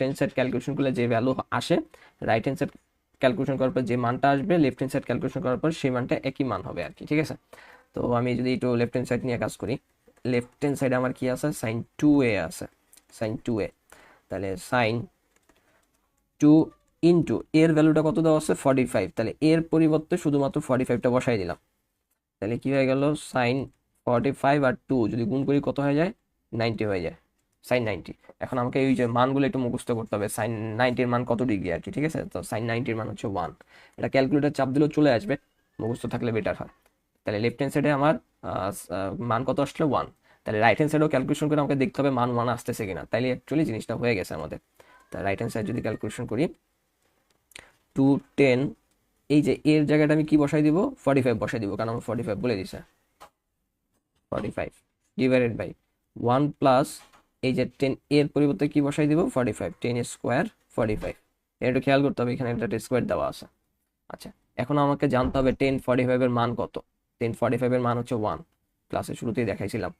Hand side calculation করলে যে value আসে রাইট হ্যান্ড সাইড ক্যালকুলেশন করার পর যে মানটা আসবে লেফট হ্যান্ড সাইড ক্যালকুলেশন করার পর সেই মানটা একই মান হবে আর কি ঠিক আছে? তো আমি যদি একটু লেফট হ্যান্ড সাইড নিয়ে কাজ করি লেফট হ্যান্ড সাইডে আমার কি আছে? সাইন টু এ আছে সাইন টু এ তাহলে সাইন টু ইন্টু এর ভ্যালুটা কত দেওয়া আছে? ফর্টি ফাইভ তাহলে এর পরিবর্তে শুধুমাত্র ফর্টি ফাইভটা বসাই দিলাম। তাহলে কি হয়ে গেল? সাইন ফর্টি ফাইভ আর টু যদি গুণ করি কত হয়ে যায়? নাইনটি হয়ে যায়। Sine ninety. এখন আমাকে এই যে মানগুলো একটু মুখস্থ করতে হবে, সাইন নাইনটির মান কত ডিগ্রি আর কি, ঠিক আছে? তো সাইন নাইনটির মান হচ্ছে ওয়ান। এটা ক্যালকুলেটার চাপ দিলেও চলে আসবে, মুখস্থ থাকলে বেটার হয়। তাহলে লেফট হ্যান্ড সাইডে আমার মান কত আসলে? ওয়ান। তাহলে রাইট হ্যান্ড সাইডেও ক্যালকুলেশন করে আমাকে দেখতে হবে মান ওয়ান আসতেছে কিনা। তাইলে অ্যাকচুয়ালি জিনিসটা হয়ে গেছে আমাদের। তা রাইট হ্যান্ড সাইড যদি ক্যালকুলেশন করি টু টেন এই যে এর জায়গাটা আমি কি বসাই দিব? ফর্টি ফাইভ বসাই দিব, কারণ আমার ফর্টি ফাইভ বলে দিছে। Forty five divided by one plus এই যে টেন এর পরিবর্তে কি বসাই দিব? Forty five ten square forty five একটু খেয়াল করতে হবে, এখানে একটা স্কোয়ার দেওয়া আছে। আচ্ছা এখন আমাকে জানতে হবে টেন ফর্টি ফাইভের মান কত? টেন ফর্টি ফাইভের মান হচ্ছে ওয়ান ক্লাসের শুরুতেই দেখাইছিলাম।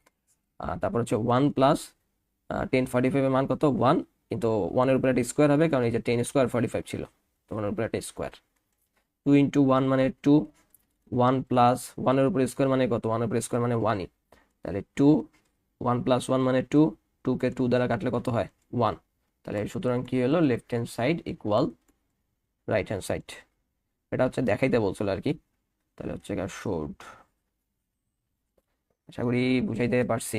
তারপর হচ্ছে ওয়ান প্লাস টেন ফর্টি ফাইভের মান কত? ওয়ান কিন্তু ওয়ানের উপরে একটা স্কোয়ার হবে, কারণ এই যে টেন স্কোয়ার ফর্টি ফাইভ ছিল। তো ওয়ানের উপরে একটা স্কোয়ার টু ইন্টু ওয়ান মানে টু ওয়ান প্লাস ওয়ানের উপরে স্কোয়ার মানে কত? ওয়ানের উপরে স্কোয়ার মানে ওয়ানই তাহলে টু ওয়ান প্লাস ওয়ান মানে টু টুকে টু দ্বারা কাটলে কত হয়? ওয়ান তাহলে সুতরাং কি হলো? Left hand side equal right hand side এটা হচ্ছে দেখাইতে বলছিল আর কি। তাহলে হচ্ছে শোড আশা করি বুঝাইতে পারছি।